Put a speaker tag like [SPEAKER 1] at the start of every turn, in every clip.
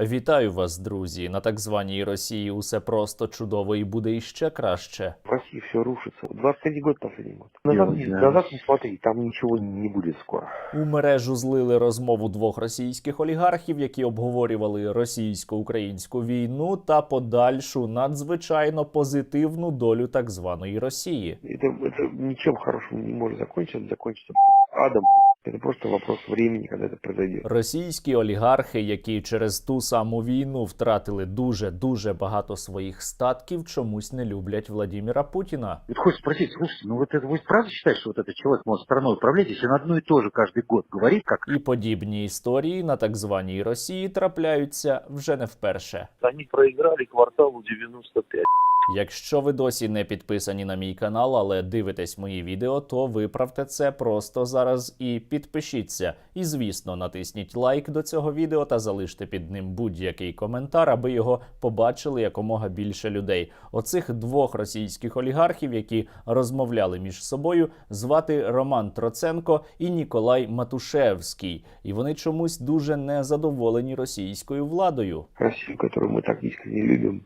[SPEAKER 1] Вітаю вас, друзі. На так званій Росії усе просто чудово і буде іще краще.
[SPEAKER 2] В России все рушится. 23 год последний год. Назад,
[SPEAKER 3] не
[SPEAKER 2] назад не смотри, там ничего не будет скоро.
[SPEAKER 1] У мережу злили розмову двох російських олігархів, які обговорювали російсько-українську війну та подальшу надзвичайно позитивну долю так званої Росії.
[SPEAKER 2] Это, это ничем хорошим не может закончиться, закончится адом. Это просто вопрос времени, когда это произойдет.
[SPEAKER 1] Російські олігархи, які через ту саму війну втратили дуже дуже багато своїх статків, чомусь не люблять Владіміра Путіна.
[SPEAKER 3] Вот хочется спросить, слушайте, ну вот это вы правда считаете, что вот этот человек может страной управлять, если он одно и то же каждый год говорит, как
[SPEAKER 1] І подібні історії на так званій Росії трапляються вже не вперше.
[SPEAKER 4] Они проиграли кварталу 95.
[SPEAKER 1] Якщо ви досі не підписані на мій канал, але дивитесь мої відео, то виправте це просто зараз і підпишіться. І звісно, натисніть лайк до цього відео та залиште під ним будь-який коментар, аби його побачили якомога більше людей. Оцих двох російських олігархів, які розмовляли між собою, звати Роман Троценко і Ніколай Матушевський. І вони чомусь дуже незадоволені російською владою.
[SPEAKER 2] Россию, которую мы так искренне любим,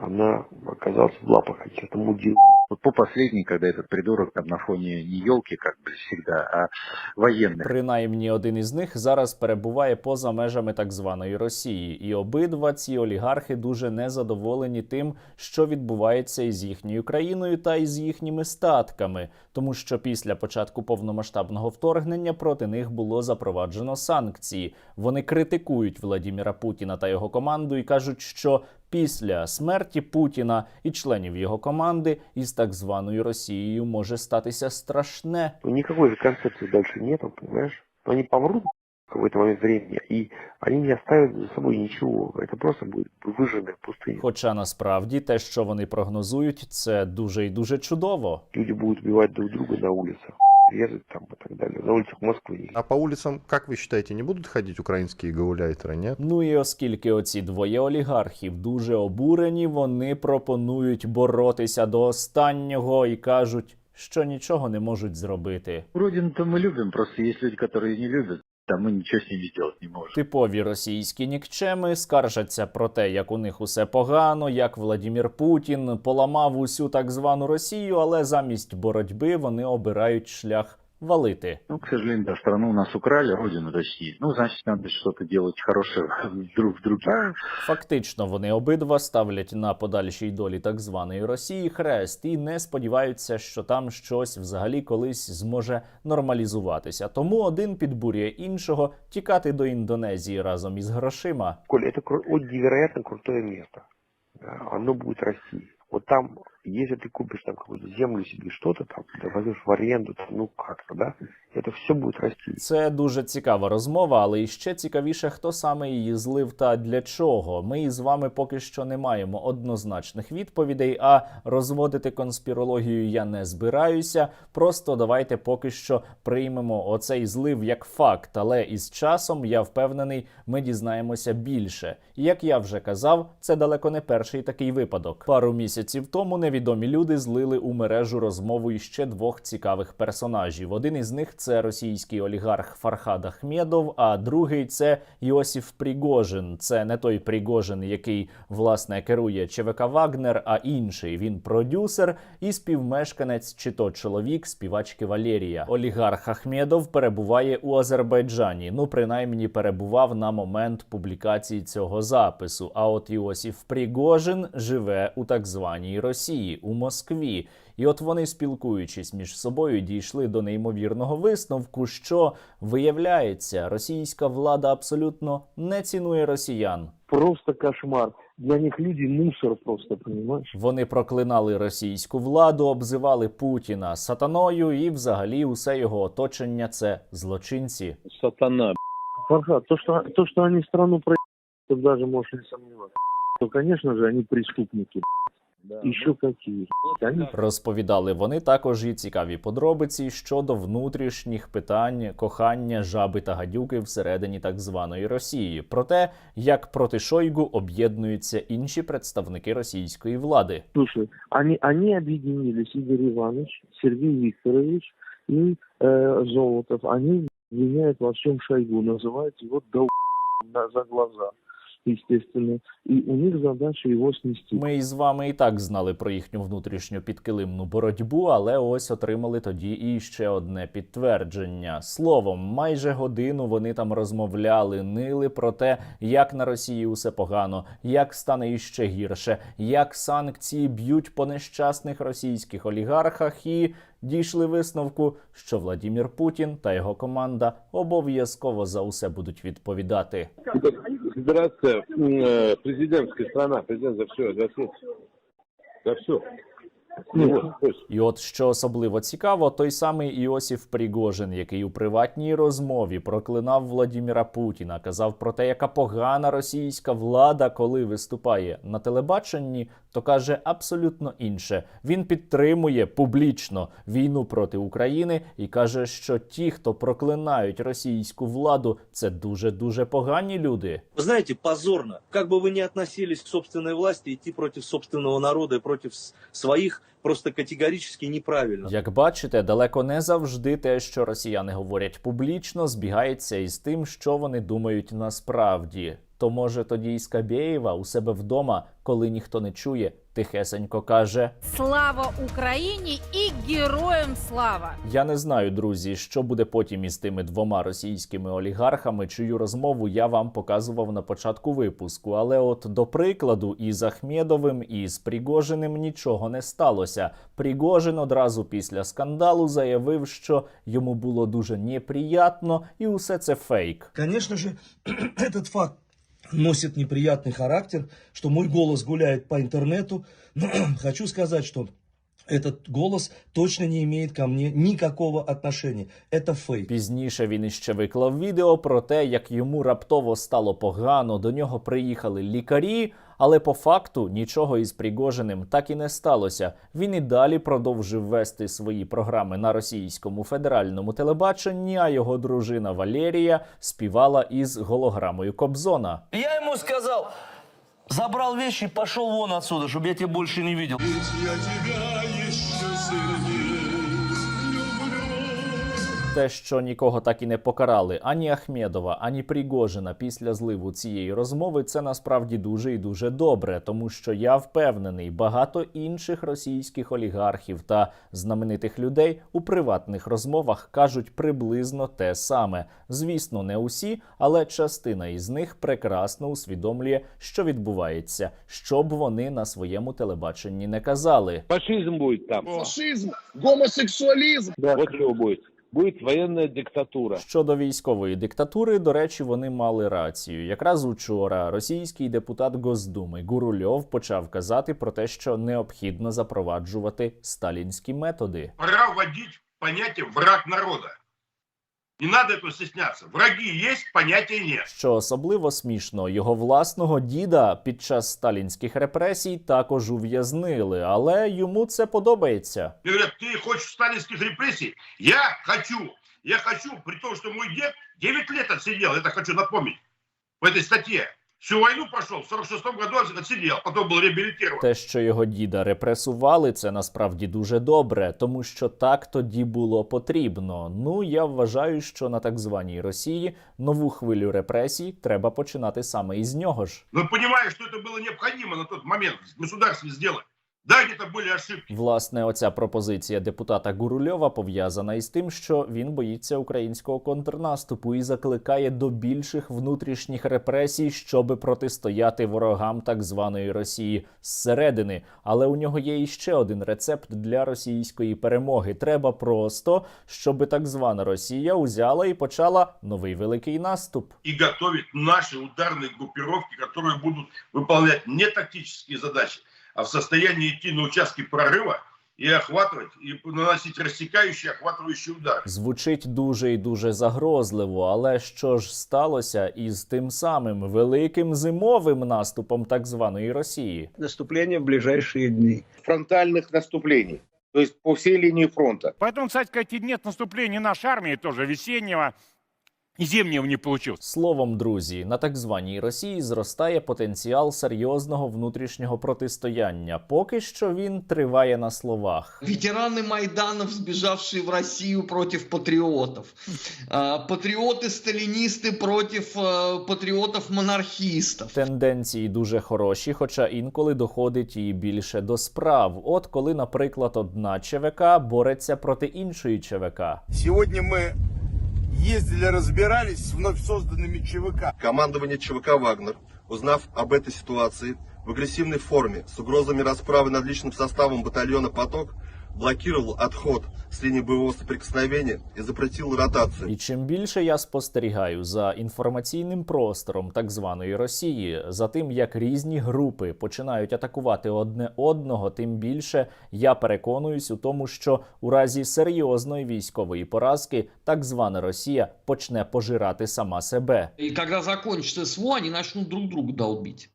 [SPEAKER 2] она оказалась в лапах каких-то мудил.
[SPEAKER 3] вот по последней, когда этот придурок там на фоне не елки, как бы всегда, а военных.
[SPEAKER 1] Принаймні один із них зараз перебуває поза межами так званої Росії, і обидва ці олігархи дуже незадоволені тим, що відбувається із їхньою країною та із їхніми статками, тому що після початку повномасштабного вторгнення проти них було запроваджено санкції. Вони критикують Владіміра Путіна та його команду і кажуть, що після смерті Путіна і членів його команди із так званою Росією може статися страшне.
[SPEAKER 2] Ну, никакой же концепции дальше нету, понимаешь? Но они помрут в какой-то момент времени, и они не оставят за собой ничего. Это просто будет выжженная пустыня.
[SPEAKER 1] Хоча насправді те, що вони прогнозують, це дуже і дуже чудово.
[SPEAKER 2] Люди будут убивать друг друга на улицах, резать там и так далее. На улицах Москвы.
[SPEAKER 5] А по улицам, как вы считаете, не будут ходить украинские гауляйтеры, нет?
[SPEAKER 1] Ну і оскільки оці двоє олігархів дуже обурені, вони пропонують боротися до останнього і кажуть, що нічого не можуть зробити.
[SPEAKER 3] Родину-то мы любим, просто есть люди, которые не любят, да мы ничего с ними сделать не можем.
[SPEAKER 1] Типові російські нікчеми скаржаться про те, як у них усе погано, як Владімір Путін поламав усю так звану Росію, але замість боротьби вони обирають шлях валити.
[SPEAKER 3] Ну, к сожалению, да, страну у нас украли, родину точнее. Ну, значит, надо что-то делать хорошее друг в друге.
[SPEAKER 1] Фактично, вони обидва ставлять на подальшій долі так званої Росії хрест і не сподіваються, що там щось взагалі колись зможе нормалізуватися. Тому один підбурює іншого тікати до Індонезії разом із грошима.
[SPEAKER 2] Коля, это кру- очень невероятно крутое место. Да, Оно будет расти. Вот там, если ты купишь там какую-то землю себе, что-то там, ты возьмешь в аренду, там, ну как-то, да, это все будет расти.
[SPEAKER 1] Це дуже цікава розмова, але іще цікавіше, хто саме її злив та для чого. Ми із вами поки що не маємо однозначних відповідей. А розводити конспірологію я не збираюся. Просто давайте поки що приймемо оцей злив як факт. Але із часом я впевнений, ми дізнаємося більше. І як я вже казав, це далеко не перший такий випадок. Пару місяців тому невідомі люди злили у мережу розмову іще двох цікавих персонажів. Один із них це російський олігарх Фархад Ахмедов, а другий це Йосиф Пригожин. Це не той Пригожин, який власне керує ЧВК Вагнер, а інший. Він продюсер і співмешканець, чи то чоловік співачки Валерія. Олігарх Ахмедов перебуває у Азербайджані. Ну, принаймні, перебував на момент публікації цього запису. А от Йосиф Пригожин живе у так званій Росії у Москві. І от вони, спілкуючись між собою, дійшли до неймовірного висновку, що виявляється, російська влада абсолютно не цінує росіян.
[SPEAKER 6] просто кошмар. Для них люди мусор просто, понимаешь?
[SPEAKER 1] Вони проклинали російську владу, обзивали Путіна сатаною, і взагалі усе його оточення це злочинці.
[SPEAKER 4] Сатана.
[SPEAKER 6] Фархад, то что, то, что они страну про ты даже можешь не сомневаться. То, конечно же, они преступники Еще какие. Они
[SPEAKER 1] Розповідали вони також і цікаві подробиці щодо внутрішніх питань кохання жаби та гадюки всередині так званої Росії, про те, як проти Шойгу об'єднуються інші представники російської влади.
[SPEAKER 6] Слушай, они, они объединились, Игорь Иванович, Сергей Викторович и э, Золотов. Они обвиняют во всем Шойгу, называют его дол... на, за глаза. естественно, и у них задача его снести.
[SPEAKER 1] Ми із вами і так знали про їхню внутрішню підкилимну боротьбу, але ось отримали тоді і ще одне підтвердження. Словом, майже годину вони там розмовляли, нили про те, як на Росії усе погано, як стане іще гірше, як санкції б'ють по нещасних російських олігархах, і дійшли висновку, що Владімір Путін та його команда обов'язково за усе будуть відповідати.
[SPEAKER 4] Федерація президентська страна, президент за все, за все. За все. Ну, вот, то есть,
[SPEAKER 1] І от що особливо цікаво, той самий Іосиф Пригожин, який у приватній розмові проклинав Владіміра Путіна, казав про те, яка погана російська влада, коли виступає на телебаченні, то каже абсолютно інше. Він підтримує публічно війну проти України і каже, що ті, хто проклинають російську владу, це дуже дуже погані люди.
[SPEAKER 7] Вы знаете, позорно. Как бы вы ни относились к собственной власти, идти против собственного народа и против просто категорически неправильно.
[SPEAKER 1] Як бачите, далеко не завжди те, що росіяни говорять публічно, збігається із тим, що вони думають насправді. То може тоді і Скабєєва у себе вдома, коли ніхто не чує, тихесенько каже:
[SPEAKER 8] Слава Україні і героям слава!
[SPEAKER 1] Я не знаю, друзі, що буде потім із тими двома російськими олігархами, чию розмову я вам показував на початку випуску. Але от до прикладу, із Ахмедовим і з Пригожиним нічого не сталося. Пригожин одразу після скандалу заявив, що йому було дуже неприятно, і усе це фейк.
[SPEAKER 9] Конечно же, этот факт носит неприятный характер, что мой голос гуляет по интернету. Хочу сказать, что этот голос точно не имеет ко мне никакого отношения. Это фейк.
[SPEAKER 1] Пізніше він іще виклав відео про те, як йому раптово стало погано. До нього приїхали лікарі, але по факту нічого із Пригожиним так і не сталося. Він і далі продовжив вести свої програми на російському федеральному телебаченні. А його дружина Валерія співала із голограмою Кобзона.
[SPEAKER 7] Я ему сказал, забрал вещи и пошел вон отсюда, чтобы я тебя больше не видел.
[SPEAKER 1] Те, що нікого так і не покарали ані Ахмедова, ані Пригожина після зливу цієї розмови, це насправді дуже і дуже добре, тому що я впевнений, багато інших російських олігархів та знаменитих людей у приватних розмовах кажуть приблизно те саме. Звісно, не усі, але частина із них прекрасно усвідомлює, що відбувається, що б вони на своєму телебаченні не казали.
[SPEAKER 4] фашизм будет там.
[SPEAKER 10] Фашизм, гомосексуализм.
[SPEAKER 4] Вот что будет. воєнна диктатура.
[SPEAKER 1] Щодо військової диктатури, до речі, вони мали рацію. Якраз учора російський депутат Госдуми Гурульов почав казати про те, що необхідно запроваджувати сталінські методи.
[SPEAKER 10] Пора вводити поняття враг народа. Не надо этого стесняться. Враги есть, понятия нет.
[SPEAKER 1] Що особливо смішно, його власного діда під час сталінських репресій також ув'язнили, але йому це подобається.
[SPEAKER 10] И говорят, ты хочешь сталинских репрессий? Я хочу. Я хочу, при том, что мой дед 9 лет отсидел, это хочу напомнить, в этой статье. Всю войну прошел, в 46 году отсидел, потом был реабилитирован.
[SPEAKER 1] Те, що його діда репресували, це насправді дуже добре, тому що так тоді було потрібно. Ну я вважаю, що на так званій Росії нову хвилю репресій треба починати саме із нього ж.
[SPEAKER 10] Но понимая, что это было необходимо на тот момент в государстве сделать. Да, где-то были ошибки.
[SPEAKER 1] Власне, оця пропозиція депутата Гурульова пов'язана із тим, що він боїться українського контрнаступу і закликає до більших внутрішніх репресій, щоби протистояти ворогам так званої Росії зсередини. Але у нього є іще один рецепт для російської перемоги. Треба просто, щоби так звана Росія узяла і почала новий великий наступ.
[SPEAKER 10] И готовить наши ударные группировки, которые будут выполнять не тактические задачи, а в состоянии идти на участки прорыва и охватывать, и наносить рассекающие, охватывающие удары.
[SPEAKER 1] Звучить дуже і дуже загрозливо, але що ж сталося із тим самим великим зимовим наступом так званої Росії?
[SPEAKER 7] Наступление в ближайшие дни.
[SPEAKER 10] Фронтальных наступлений. То есть по всей линии фронта.
[SPEAKER 11] Поэтому, кстати сказать, и нет наступления нашей армии тоже весеннего. И Зимнего не получилось.
[SPEAKER 1] Словом, друзі, на так званій Росії зростає потенціал серйозного внутрішнього протистояння. Поки що він триває на словах.
[SPEAKER 12] Ветераны Майданов, сбежавшие в Россию против патриотов. А, Патриоты-сталинисты против а, патриотов-монархистов.
[SPEAKER 1] Тенденції дуже хороші, хоча інколи доходить і більше до справ. От коли, наприклад, одна ЧВК бореться проти іншої ЧВК.
[SPEAKER 13] Сегодня мы Ездили, разбирались с вновь созданными ЧВК.
[SPEAKER 14] Командование ЧВК «Вагнер», узнав об этой ситуации, в агрессивной форме с угрозами расправы над личным составом батальона «Поток» блокировал отход с линии боевого соприкосновения и запретил ротацию.
[SPEAKER 1] І чим більше я спостерігаю за інформаційним простором так званої Росії, за тим, як різні групи починають атакувати одне одного, тим більше я переконуюсь у тому, що у разі серйозної військової поразки так звана Росія почне пожирати сама себе.
[SPEAKER 12] И когда закончится СВО, они начнут друг друга долбить.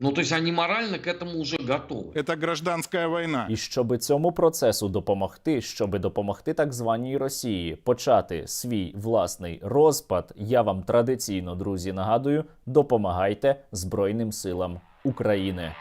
[SPEAKER 12] Ну, то есть они морально к этому уже готовы.
[SPEAKER 11] Это гражданская война.
[SPEAKER 1] І щоби цьому процесу допомогти, щоби допомогти так званій Росії почати свій власний розпад, я вам традиційно, друзі, нагадую, допомагайте Збройним силам України.